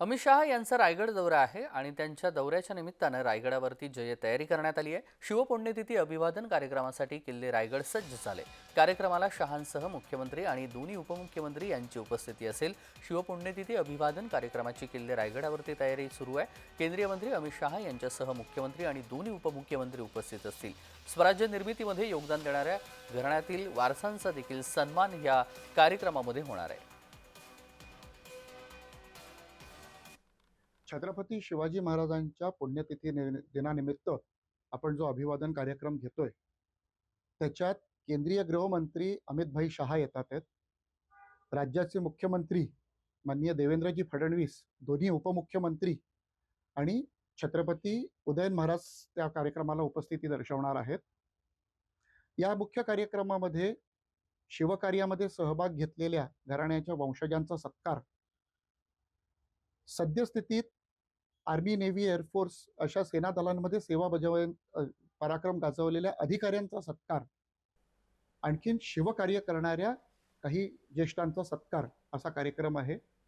अमित शहा यांचा रायगड दौरा आहे आणि त्यांच्या दौऱ्याच्या निमित्तानं रायगडावरती जय तयारी करण्यात आली आहे. शिवपुण्यतिथी अभिवादन कार्यक्रमासाठी किल्ले रायगड सज्ज झाले. कार्यक्रमाला शहांसह मुख्यमंत्री आणि दोन्ही उपमुख्यमंत्री यांची उपस्थिती असेल. शिवपुण्यतिथी अभिवादन कार्यक्रमाची किल्ले रायगडावरती तयारी सुरू आहे. केंद्रीय मंत्री अमित शहा यांच्यासह मुख्यमंत्री आणि दोन्ही उपमुख्यमंत्री उपस्थित असतील. स्वराज्य निर्मितीमध्ये योगदान देणाऱ्या घराण्यातील वारसांचा देखील सन्मान या कार्यक्रमामध्ये होणार आहे. छत्रपती शिवाजी महाराजांच्या पुण्यतिथी दिनानिमित्त आपण जो अभिवादन कार्यक्रम घेतोय त्याच्यात केंद्रीय गृहमंत्री अमितभाई शहा येतात आहेत. राज्याचे मुख्यमंत्री माननीय देवेंद्रजी फडणवीस दोन्ही उपमुख्यमंत्री आणि छत्रपती उदयन महाराज त्या कार्यक्रमाला उपस्थिती दर्शवणार आहेत. या मुख्य कार्यक्रमामध्ये शिवकार्यामध्ये सहभाग घेतलेल्या घराण्याच्या वंशजांचा सत्कार सद्यस्थितीत आर्मी नेव्ही एअरफोर्स अशा सेना दलांमध्ये सेवा बजाव पराक्रम गाजवलेल्या अधिकाऱ्यांचा सत्कार. आणखीन शिवकार्य करणाऱ्या काही ज्येष्ठांचा सत्कार असा कार्यक्रम आहे.